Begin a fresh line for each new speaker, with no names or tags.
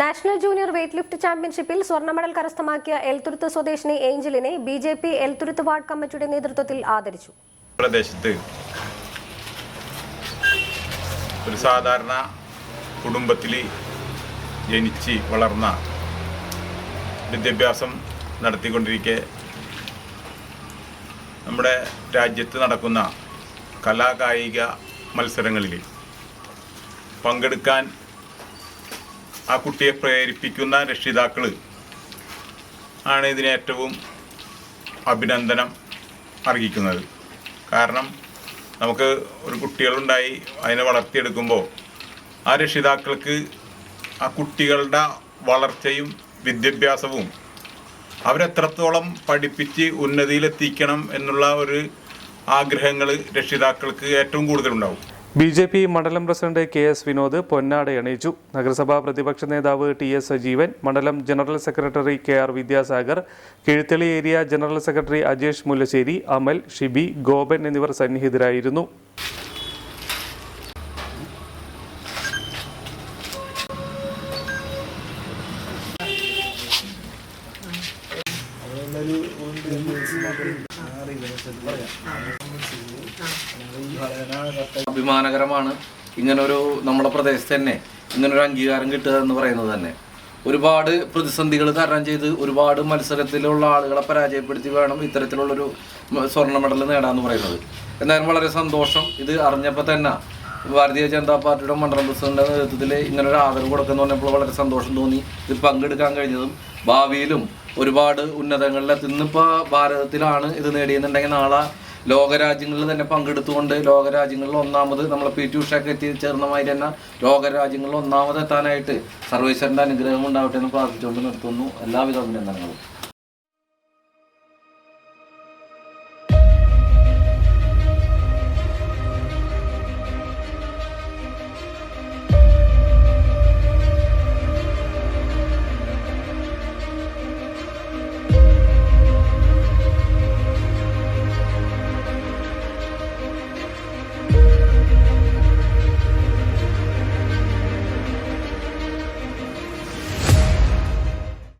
national junior weight lift ചാമ്പ്യൻഷിപ്പിൽ സ്വർണ medal കരസ്ഥമാക്കിയ എൽത്തുരുത്ത് സ്വദേശിനി ഏഞ്ചലിനെ B J P Elthuruthu ward കമ്മിറ്റിയുടെ നേതൃത്വത്തിൽ ആദരിച്ചു.
പ്രദേശത്ത് ഒരു സാധാരണ കുടുംബത്തിൽ ജനിച്ച് വളർന്ന വിദ്യാഭ്യാസം നടത്തിക്കൊണ്ടിരിക്കെ നമ്മുടെ രാജ്യത്ത് നടക്കുന്ന കലാകായിക മത്സരങ്ങളിൽ പങ്കെടുക്കാൻ ആ കുട്ടിയെ പ്രേരിപ്പിക്കുന്ന രക്ഷിതാക്കൾ ആണ് ഇതിന് ഏറ്റവും അഭിനന്ദനം അർഹിക്കുന്നത്. കാരണം നമുക്ക് ഒരു കുട്ടികളുണ്ടായി അതിനെ വളർത്തിയെടുക്കുമ്പോൾ ആ രക്ഷിതാക്കൾക്ക് ആ കുട്ടികളുടെ വളർച്ചയും വിദ്യാഭ്യാസവും അവരെത്രത്തോളം പഠിപ്പിച്ച് ഉന്നതിയിലെത്തിക്കണം എന്നുള്ള ഒരു ആഗ്രഹങ്ങൾ രക്ഷിതാക്കൾക്ക് ഏറ്റവും കൂടുതലുണ്ടാവും.
ബി ജെ പി മണ്ഡലം പ്രസിഡന്റ് കെ എസ് വിനോദ് പൊന്നാട അണിയിച്ചു നഗരസഭാ പ്രതിപക്ഷ നേതാവ് ടി എസ് സജീവൻ മണ്ഡലം general secretary K R Vidyasagar Kizhuthali area general secretary Ajesh Mullassery Amal Shibi Gopan എന്നിവർ സന്നിഹിതരായിരുന്നു.
അഭിമാനകരമാണ്. ഇങ്ങനൊരു നമ്മുടെ പ്രദേശത്ത് തന്നെ ഇങ്ങനൊരു അംഗീകാരം കിട്ടുക എന്ന് പറയുന്നത് തന്നെ. ഒരുപാട് പ്രതിസന്ധികൾ തരണം ചെയ്ത് ഒരുപാട് മത്സരത്തിലുള്ള ആളുകളെ പരാജയപ്പെടുത്തി വേണം ഇത്തരത്തിലുള്ളൊരു സ്വർണ മെഡൽ നേടാന്ന് പറയുന്നത്. എന്തായാലും വളരെ സന്തോഷം. ഇത് അറിഞ്ഞപ്പോൾ തന്നെ ഭാരതീയ ജനതാ പാർട്ടിയുടെ മണ്ഡലം പ്രസിഡന്റിന്റെ നേതൃത്വത്തിൽ ഇങ്ങനൊരു ആദരവ് കൊടുക്കുന്നു പറഞ്ഞപ്പോൾ വളരെ സന്തോഷം തോന്നി. ഇത് പങ്കെടുക്കാൻ കഴിഞ്ഞതും ഭാവിയിലും ഒരുപാട് ഉന്നതങ്ങളിലെത്തി ഇന്നിപ്പോൾ ഭാരതത്തിലാണ് ഇത് നേടിയെന്നുണ്ടെങ്കിൽ നാളെ ലോകരാജ്യങ്ങളിൽ തന്നെ പങ്കെടുത്തുകൊണ്ട് ലോകരാജ്യങ്ങളിൽ ഒന്നാമത് നമ്മളെ പി ടി ഉഷയൊക്കെ എത്തിച്ചേർന്നമായി തന്നെ ലോകരാജ്യങ്ങളിൽ ഒന്നാമത് എത്താനായിട്ട് സർവേശ്വരന്റെ അനുഗ്രഹം ഉണ്ടാവട്ടെ എന്ന് പ്രാർത്ഥിച്ചുകൊണ്ട് നിർത്തുന്നു. എല്ലാവിധ അഭിനന്ദനങ്ങളും.